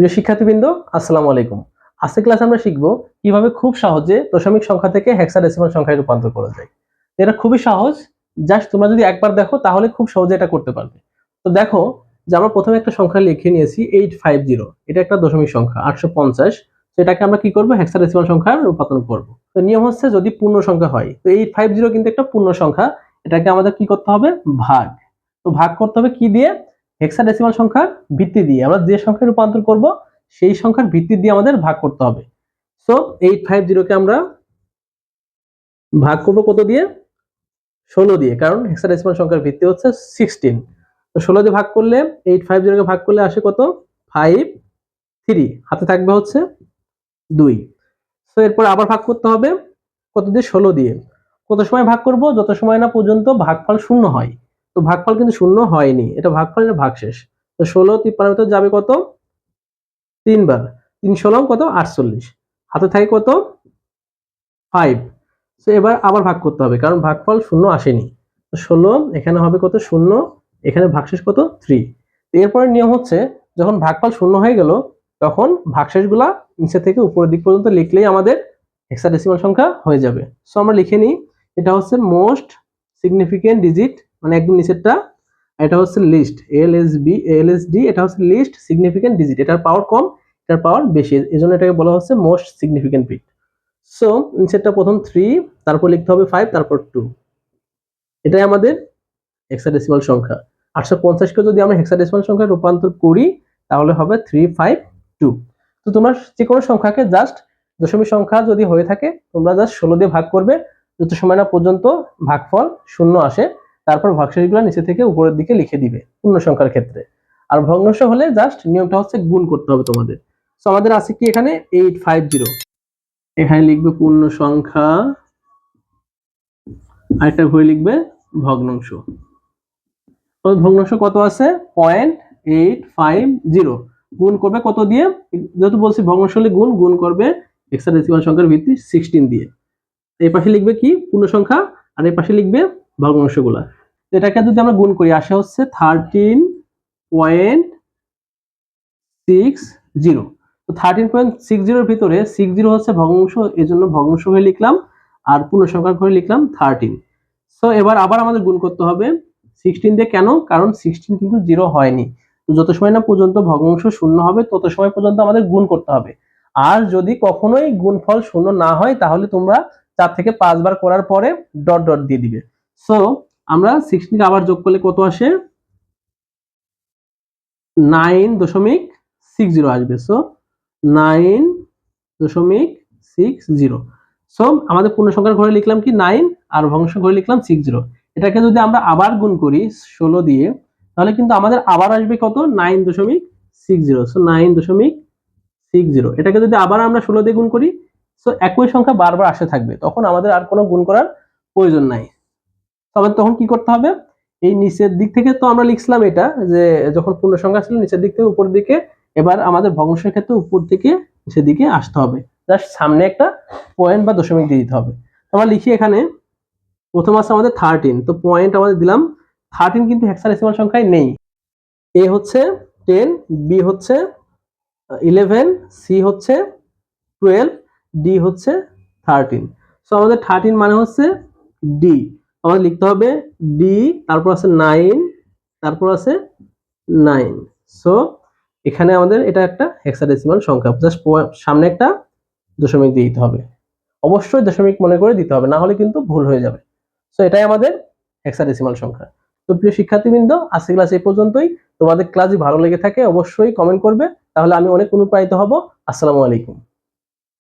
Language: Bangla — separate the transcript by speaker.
Speaker 1: প্রিয় শিক্ষার্থীবৃন্দ, আসসালামু আলাইকুম। আজকে ক্লাসে আমরা শিখব কীভাবে খুব সহজে দশমিক সংখ্যা থেকে হেক্সাডেসিমাল সংখ্যায় রূপান্তর করা যায়। এটা খুবই সহজ। জাস্ট তোমরা যদি একবার দেখো, তাহলে খুব সহজে এটা করতে পারবে। তো দেখো যে আমরা প্রথমে একটা সংখ্যা লিখে নিয়েছি এইট ফাইভ জিরো এটা একটা দশমিক সংখ্যা, আটশো পঞ্চাশ। তো এটাকে আমরা কি করব? হেক্সাডেসিমাল সংখ্যার রূপান্তর করব। তো নিয়ম হচ্ছে যদি পূর্ণ সংখ্যা হয়, তো এইট ফাইভ জিরো কিন্তু একটা পূর্ণ সংখ্যা। এটাকে আমাদের কি করতে হবে? ভাগ। তো ভাগ করতে হবে কি দিয়ে? হেক্সাডেসিমাল সংখ্যার ভিত্তি দিয়ে আমরা যে সংখ্যায় রূপান্তর করব, সেই সংখ্যার ভিত্তি দিয়ে আমাদের ভাগ করতে হবে। সো এইট ফাইভ জিরোকে আমরা ভাগ করব কত দিয়ে? ষোলো দিয়ে, কারণ হেক্সাডেসিমাল সংখ্যার ভিত্তি হচ্ছে সিক্সটিন তো ষোলো দিয়ে ভাগ করলে এইট ফাইভ জিরোকে ভাগ করলে আসে কত? ফাইভ থ্রি হাতে থাকবে হচ্ছে দুই। সো এরপর আবার ভাগ করতে হবে কত দিয়ে? ষোলো দিয়ে। কত সময় ভাগ করব? যত সময় না পর্যন্ত ভাগফল শূন্য হয়। তো ভাগফল কিন্তু শূন্য হয়নি, এটা ভাগফল এটা ভাগশেষ। তো ষোলো তিপ্পান্ন ভিতর যাবে কত? তিনবার। তিন ষোলো কত? আটচল্লিশ। হাতে থাকে কত? ফাইভ তো এবার আবার ভাগ করতে হবে, কারণ ভাগফল শূন্য আসেনি। তো ষোলো এখানে হবে কত? শূন্য। এখানে ভাগশেষ কত? থ্রি এরপরে নিয়ম হচ্ছে, যখন ভাগফল শূন্য হয়ে গেল, তখন ভাগশেষগুলা নিচে থেকে উপরের দিক পর্যন্ত লিখলেই আমাদের হেক্সাডেসিমাল সংখ্যা হয়ে যাবে। সো আমরা লিখে নিই, এটা হচ্ছে মোস্ট সিগনিফিকেন্ট ডিজিট মানে একদম নিচেরটা, এটা হচ্ছে list L S B L S D এটা হচ্ছে লিস্ট সিগনিফিকেন্ট ডিজিট এটার পাওয়ার কম, এটার পাওয়ার বেশি এই জন্য এটাকে বলা হচ্ছে মোস্ট সিগনিফিকেন্ট বিট সো নিচেরটা প্রথম থ্রি তারপর লিখতে হবে ফাইভ তারপর টু এটাই আমাদের হেক্সাডেসিমাল সংখ্যা। আটশো পঞ্চাশকে যদি আমরা হেক্সাডেসিমাল সংখ্যা রূপান্তর করি, তাহলে হবে থ্রি ফাইভ টু তো তোমার যে কোনো সংখ্যাকে জাস্ট দশমিক সংখ্যা যদি হয়ে থাকে, তোমরা জাস্ট ষোলো দিয়ে ভাগ করবে, যত সময় না পর্যন্ত ভাগফল শূন্য আসে তারপর ভাগশেষগুলো নিচে থেকে উপরের দিকে লিখে দিবে পূর্ণ সংখ্যার ক্ষেত্রে। আর ভগ্নাংশ হলে জাস্ট নিয়মটা হচ্ছে গুণ করতে হবে তোমাদের। তো আমাদের আছে কি এখানে? এইট ফাইভ জিরো এখানে লিখবে পূর্ণ সংখ্যা। আরেকটা ঘরে লিখবে ভগ্নাংশ। ভগ্নাংশ কত আছে? পয়েন্ট এইট ফাইভ জিরো গুণ করবে কত দিয়ে? যেহেতু বলছি ভগ্নাংশ হলে গুণ গুণ করবে হেক্সাডেসিমাল সংখ্যার ভিত্তি সিক্সটিন দিয়ে। এই পাশে লিখবে কি? পূর্ণ সংখ্যা। আর এই পাশে লিখবে ভগ্নাংশগুলা। এটাকে যদি আমরা গুণ করি, আসে হচ্ছে থার্টিন পয়েন্ট সিক্স জিরো তো থার্টিন পয়েন্ট সিক্স জিরোর ভিতরে সিক্স জিরো হচ্ছে ভগ্নাংশ এই জন্য ভগ্নাংশ হয়ে লিখলাম, আর পূর্ণ সংখ্যা করে লিখলাম থার্টিন সো এবার আবার আমাদের গুণ করতে হবে সিক্সটিন দিয়ে কেন? কারণ সিক্সটিন কিন্তু জিরো হয়নি। তো যত সময় না পর্যন্ত ভগ্নাংশ শূন্য হবে, তত সময় পর্যন্ত আমাদের গুণ করতে হবে। আর যদি কখনোই গুণফল শূন্য না হয়, তাহলে তোমরা চার থেকে পাঁচবার করার পরে ডট ডট দিয়ে দিবে। সো আমরা সিক্সটিনকে আবার যোগ করলে কত আসে? নাইন দশমিক সিক্স জিরো আসবে। সো নাইন দশমিক সিক্স জিরো সো আমাদের পূর্ণ সংখ্যার ঘরে লিখলাম কি নাইন আর ভগ্নাংশ ঘরে লিখলাম সিক্স জিরো এটাকে যদি আমরা আবার গুণ করি ষোলো দিয়ে, তাহলে কিন্তু আমাদের আবার আসবে কত? নাইন দশমিক সিক্স জিরো সো নাইন দশমিক সিক্স জিরো এটাকে যদি আবার আমরা ষোলো দিয়ে গুণ করি সো একই সংখ্যা বারবার আসে থাকবে। তখন আমাদের আর কোনো গুণ করার প্রয়োজন নাই। তবে তখন কি করতে হবে? এই নিচের দিক থেকে তো আমরা লিখছিলাম এটা, যে যখন পূর্ণ সংখ্যা ছিল নিচের দিক থেকে উপরের দিকে, এবার আমাদের ভগ্নাংশের ক্ষেত্রে উপর থেকে নিচের দিকে আসতে হবে। জাস্ট সামনে একটা পয়েন্ট বা দশমিক দিয়ে দিতে হবে। আমরা লিখি এখানে, প্রথম আছে আমাদের থার্টিন তো পয়েন্ট আমাদের দিলাম থার্টিন কিন্তু হেক্সাডেসিমাল সংখ্যায় নেই। এ হচ্ছে টেন বি হচ্ছে ইলেভেন সি হচ্ছে টুয়েলভ ডি হচ্ছে থার্টিন সো আমাদের থার্টিন মানে হচ্ছে ডি আমাদের লিখতে হবে ডি তারপর আছে নাইন তারপর আছে নাইন সো এখানে আমাদের এটা একটা হেক্সাডেসিমাল সংখ্যা জাস্ট সামনে একটা দশমিক দিয়ে দিতে হবে। অবশ্যই দশমিক মনে করে দিতে হবে, না হলে কিন্তু ভুল হয়ে যাবে। সো এটাই আমাদের হেক্সাডেসিমাল সংখ্যা। তো প্রিয় শিক্ষার্থীবৃন্দ আজকে ক্লাস এই পর্যন্তই। তোমাদের ক্লাস যদি ভালো লেগে থাকে, অবশ্যই কমেন্ট করবে। তাহলে আমি অনেক অনুপ্রাণিত হব। আসসালামু আলাইকুম।